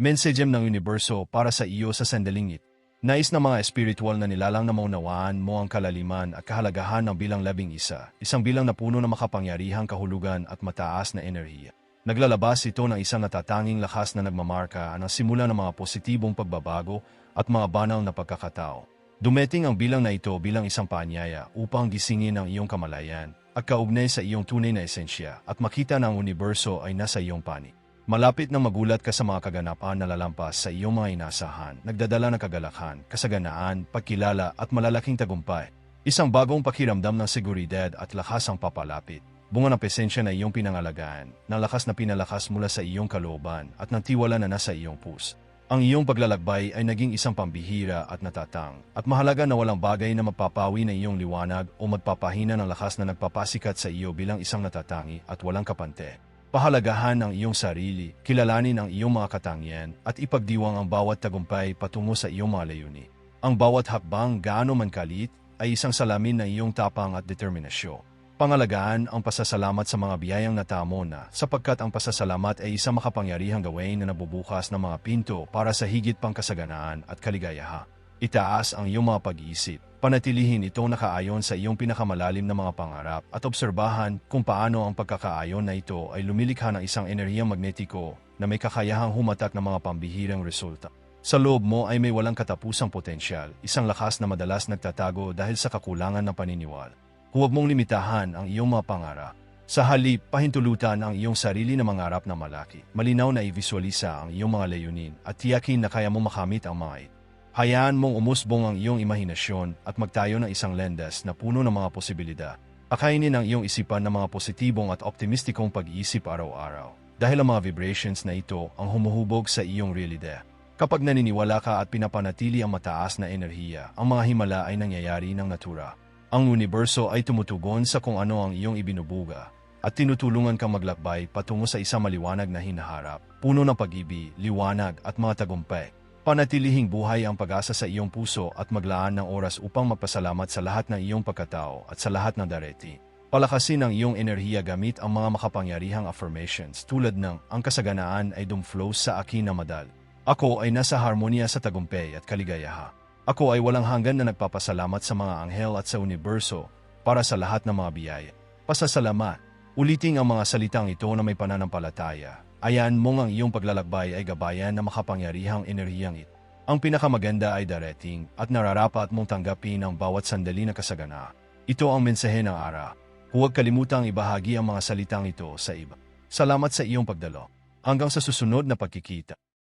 Mensagem ng universo para sa iyo sa sandaling ito. Nais na mga espiritual na nilalang na maunawaan mo ang kalaliman at kahalagahan ng bilang labing isa, isang bilang na puno ng makapangyarihang kahulugan at mataas na enerhiya. Naglalabas ito ng isang natatanging lakas na nagmamarka ng simula ng mga positibong pagbabago at mga banal na pagkakatao. Dumeting ang bilang na ito bilang isang paanyaya upang gisingin ang iyong kamalayan at kaugnay sa iyong tunay na esensya at makita ang universo ay nasa iyong panig. Malapit na magulat ka sa mga kaganapan na lalampas sa iyong mga inasahan, nagdadala ng kagalakan, kasaganaan, pagkilala at malalaking tagumpay. Isang bagong pakiramdam ng seguridad at lakas ang papalapit. Bunga ng presensya na iyong pinangalagaan, ng lakas na pinalakas mula sa iyong kalooban at ng tiwala na nasa iyong pus. Ang iyong paglalakbay ay naging isang pambihira at natatang, at mahalaga na walang bagay na mapapawi na iyong liwanag o magpapahina ng lakas na nagpapasikat sa iyo bilang isang natatangi at walang kapante. Pahalagahan ang iyong sarili, kilalanin ang iyong mga katangian, at ipagdiwang ang bawat tagumpay patungo sa iyong mga layuni. Ang bawat hakbang gaano man kalit ay isang salamin ng iyong tapang at determinasyon. Pangalagaan ang pasasalamat sa mga biyayang natamo na sapagkat ang pasasalamat ay isang makapangyarihang gawin na nabubukas ng mga pinto para sa higit pang kasaganaan at kaligayahan. Itaas ang iyong mga pag-iisip. Panatilihin itong nakaayon sa iyong pinakamalalim na mga pangarap at obserbahan kung paano ang pagkakaayon na ito ay lumilikha ng isang enerhiyang magnetiko na may kakayahang humatak ng mga pambihirang resulta. Sa loob mo ay may walang katapusang potensyal, isang lakas na madalas nagtatago dahil sa kakulangan ng paniniwala. Huwag mong limitahan ang iyong mga pangarap. Sa halip, pahintulutan ang iyong sarili na mangarap na malaki. Malinaw na i-visualisa ang iyong mga layunin at tiyakin na kaya mo makamit ang mga ito. Hayaan mong umusbong ang iyong imahinasyon at magtayo ng isang lendas na puno ng mga posibilidad. Akainin ang iyong isipan ng mga positibong at optimistikong pag-iisip araw-araw. Dahil ang mga vibrations na ito ang humuhubog sa iyong realidad. Kapag naniniwala ka at pinapanatili ang mataas na enerhiya, ang mga himala ay nangyayari ng natura. Ang universo ay tumutugon sa kung ano ang iyong ibinubuga at tinutulungan kang maglakbay patungo sa isang maliwanag na hinaharap, puno ng pag-ibig, liwanag at mga tagumpay. Panatilihing buhay ang pag-asa sa iyong puso at maglaan ng oras upang magpasalamat sa lahat ng iyong pagkatao at sa lahat ng dareti. Palakasin ang iyong enerhiya gamit ang mga makapangyarihang affirmations tulad ng ang kasaganaan ay dumflows sa akin na madal. Ako ay nasa harmonya sa tagumpay at kaligayaha. Ako ay walang hanggan na nagpapasalamat sa mga anghel at sa universo para sa lahat ng mga biyaya. Pasasalamat. Uliting ang mga salitang ito na may pananampalataya Ayan mong ang iyong paglalakbay ay gabayan na makapangyarihang enerhiyang ito. Ang pinakamaganda ay darating at nararapat mong tanggapin ang bawat sandali na kasagana. Ito ang mensahe ng ara. Huwag kalimutang ibahagi ang mga salitang ito sa iba. Salamat sa iyong pagdalo. Hanggang sa susunod na pagkikita.